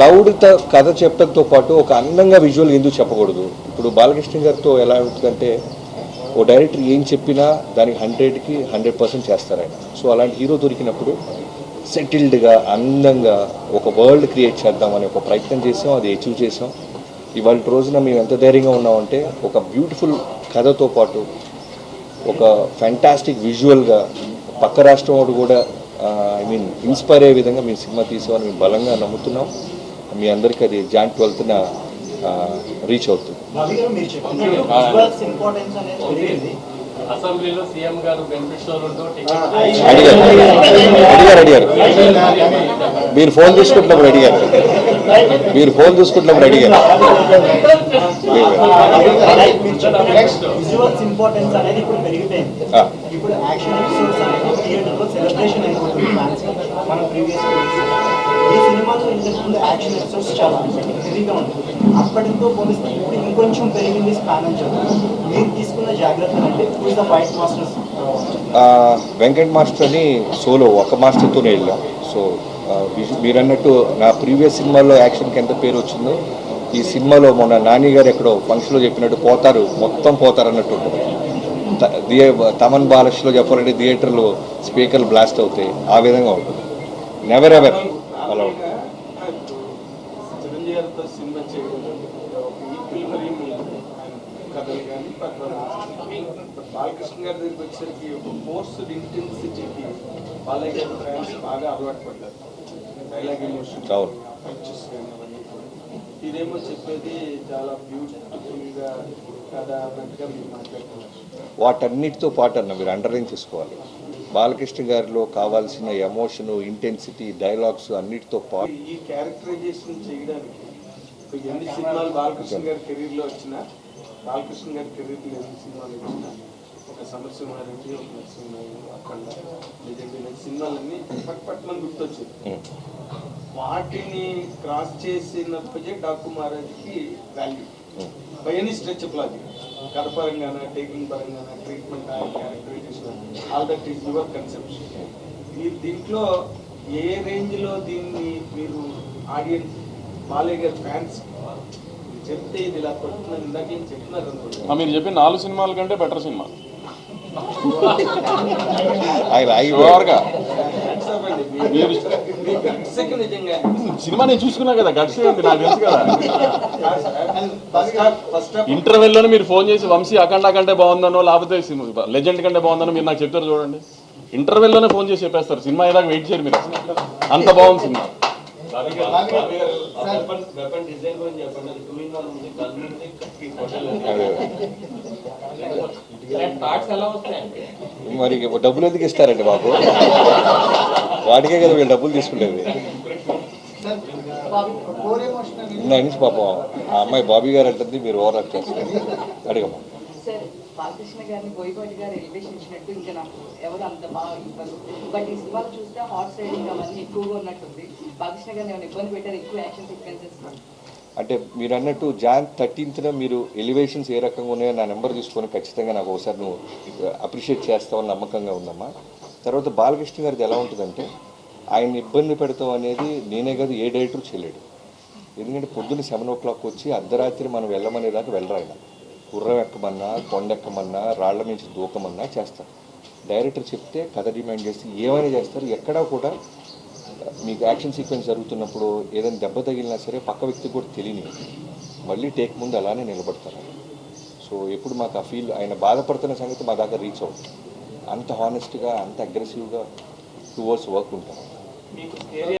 Loud కథ చెప్పడంతో పాటు ఒక అందంగా విజువల్ ఎందుకు చెప్పకూడదు? ఇప్పుడు బాలకృష్ణ గారితో ఎలా ఉంటుందంటే ఓ డైరెక్టర్ ఏం చెప్పినా దానికి హండ్రెడ్కి హండ్రెడ్ పర్సెంట్ చేస్తారు ఆయన. సో అలాంటి హీరో దొరికినప్పుడు సెటిల్డ్గా అందంగా ఒక వరల్డ్ క్రియేట్ చేద్దామని ఒక ప్రయత్నం చేసాం అది అచీవ్ చేసాం. ఇవాళ రోజున మేము ఎంత ధైర్యంగా ఉన్నామంటే ఒక బ్యూటిఫుల్ కథతో పాటు ఒక ఫ్యాంటాస్టిక్ విజువల్గా పక్క రాష్ట్రం వాడు కూడా ఐ మీన్ ఇన్స్పైర్ అయ్యే విధంగా మేము సినిమా తీసామని మేము బలంగా నమ్ముతున్నాం. మీ అందరికీ అది జాన్ ట్వెల్త్న రీచ్ అవుతుంది. అసెంబ్లీలో సీఎం గారు అడిగారు. అడిగారు. మీరు ఫోన్ చూసుకుంటున్నప్పుడు అడిగారు. మీరు ఫోన్ చూసుకుంటున్నప్పుడు అడిగారు. ఇంపార్టెన్స్ అనేది ఇప్పుడు పెరిగిపోయింది. ఆ. ఇప్పుడు యాక్షన్ ఎపిసోడ్స్ అయిపోతుంది ఫ్యాన్స్ మనం ప్రీవియస్ ఈ సినిమాతో ఇంతకుముందు యాక్షన్ ఎపిసోడ్స్ చాలా హెవీగా ఉంటుంది అప్పటితో పోలిస్తే ఇప్పుడు ఇంకొంచెం పెరిగింది స్పాన్ అని చెప్పి మీరు తీసుకున్న జాగ్రత్తలు అంటే ఇప్పుడు ద వైట్ మాస్టర్స్ వెంకట్ మాస్టర్ని సోలో ఒక మాస్టర్తోనే వెళ్ళాం. సో మీరన్నట్టు నా ప్రీవియస్ సినిమాలో యాక్షన్కి ఎంత పేరు వచ్చిందో ఈ సినిమాలో మొన్న నాని గారు ఎక్కడో ఫంక్షన్లో చెప్పినట్టు పోతారు మొత్తం పోతారు అన్నట్టు ఉంటుంది. తమన్ బాలష్లో చెప్పాలంటే థియేటర్లో స్పీకర్లు బ్లాస్ట్ అవుతాయి. ఆ విధంగా ఉంటుంది. నెవర్ ఎవర్ అలా ఉంటుంది. సినిమా బాలకృష్ణ గారి దగ్గరికి వచ్చేసరికి ఒక ఫోర్స్ ఇంటెన్సిటీకి బాలయ్య గారి ఫ్యాన్స్ బాగా అలవాటు పడ్డారు డైలాగ్ ఎమోషన్ ఇదేమో చెప్పేది చాలా బ్యూటిఫుల్ వాటన్నిటితో పాటు అన్న మీరు అండర్లైన్ చేసుకోవాలి. బాలకృష్ణ గారిలో కావాల్సిన ఎమోషను ఇంటెన్సిటీ డైలాగ్స్ అన్నిటితో పాటు ఈ క్యారెక్టరైజేషన్ చేయడానికి ఎన్ని సినిమాలు బాలకృష్ణ గారి కెరీర్లో వచ్చినా బాలకృష్ణ గారి కెరీర్లో ఎన్ని సినిమాలు వచ్చినా ఒక సమరసింహారెడ్డి ఒక నరసింహారెడ్డి లెజెండ్ ఇలాంటి సినిమాలన్నీ పట్ పట్ మన గుర్తొచ్చింది. వాటిని క్రాస్ చేసినప్పుడే డాకు మహారాజ్కి value by any stretch logic కథ పరంగాన taking పరంగాన treatment all that is your conception మీరు దీంట్లో ఏ రేంజ్లో దీన్ని మీరు ఆడియన్స్ బాలయ్య గారి ఫ్యాన్స్ చెప్తే ఇది ఇలా కొడుతున్నారు ఇందాక ఏం ఆ, మీరు చెప్పిన నాలుగు సినిమాల కంటే బెటర్ సినిమా. మీరు సినిమా నేను చూసుకున్నా కదా ఉంది నాకు తెలుసు కదా. హాఫ్ ఇంటర్వెల్లోనే మీరు ఫోన్ చేసి వంశీ అఖండ కంటే బాగుందనో లేకపోతే లెజెండ్ కంటే బాగుందనో మీరు నాకు చెప్తారు చూడండి. ఇంటర్వెల్లోనే ఫోన్ చేసి చెప్పేస్తారు సినిమా ఏదాకా వెయిట్ చేయరు మీరు. అంత బాగుంది సినిమా. మరి డబ్బులు ఎందుకు ఇస్తారండి బాబు? వాటికే కదా వీళ్ళు డబ్బులు తీసుకునేది ఇందా నుంచి పాపం ఆ అమ్మాయి బాబీ గారు అంటుంది మీరు ఓవర్ యాక్ట్ చేస్తారు. అడిగమ్మా. సార్ బాలకృష్ణ గారిని బోయపాటి గారు ఎలివేషన్ ఇచ్చినట్టు ఇంకా నాకు ఎవరు అంత బాగా ఇవ్వరు. బట్ ఈ సినిమాలో చూస్తే హార్స్ రైడింగ్ అవన్నీ ఎక్కువగా ఉన్నట్టుంది. బాలకృష్ణ గారిని ఏమైనా ఇబ్బంది పెట్టారు ఎక్కువ యాక్షన్ సీక్వెన్సెస్? అంటే మీరు అన్నట్టు జాన్ థర్టీన్త్న మీరు ఎలివేషన్స్ ఏ రకంగా ఉన్నాయో నా నెంబర్ తీసుకొని ఖచ్చితంగా నాకు ఒకసారి నువ్వు అప్రిషియేట్ చేస్తావని నమ్మకంగా ఉందమ్మా. తర్వాత బాలకృష్ణ గారిది ఎలా ఉంటుందంటే ఆయన ఇబ్బంది పెడతాం అనేది నేనే కాదు ఏ డైరెక్టర్ చేయలేడు. ఎందుకంటే పొద్దున్న సెవెన్ ఓ క్లాక్ వచ్చి అర్ధరాత్రి మనం వెళ్ళమనేదాకా వెళ్ళరు ఆయన. గుర్రం ఎక్కమన్నా కొండెక్కమన్నా రాళ్ళ నుంచి దూకమన్నా చేస్తారు. డైరెక్టర్ చెప్తే కథ డిమాండ్ చేస్తే ఏమైనా చేస్తారు. ఎక్కడా కూడా మీకు యాక్షన్ సీక్వెన్స్ జరుగుతున్నప్పుడు ఏదైనా దెబ్బ తగిలినా సరే పక్క వ్యక్తికి కూడా తెలియని మళ్ళీ టేక్ ముందు అలానే నిలబడతారు. సో ఎప్పుడు మాకు ఆ ఫీల్ ఆయన బాధపడుతున్న సంగతి మా దాకా రీచ్ అవుతుంది. అంత హానెస్ట్గా అంత అగ్రెసివ్గా టువర్డ్స్ వర్క్ ఉంటాం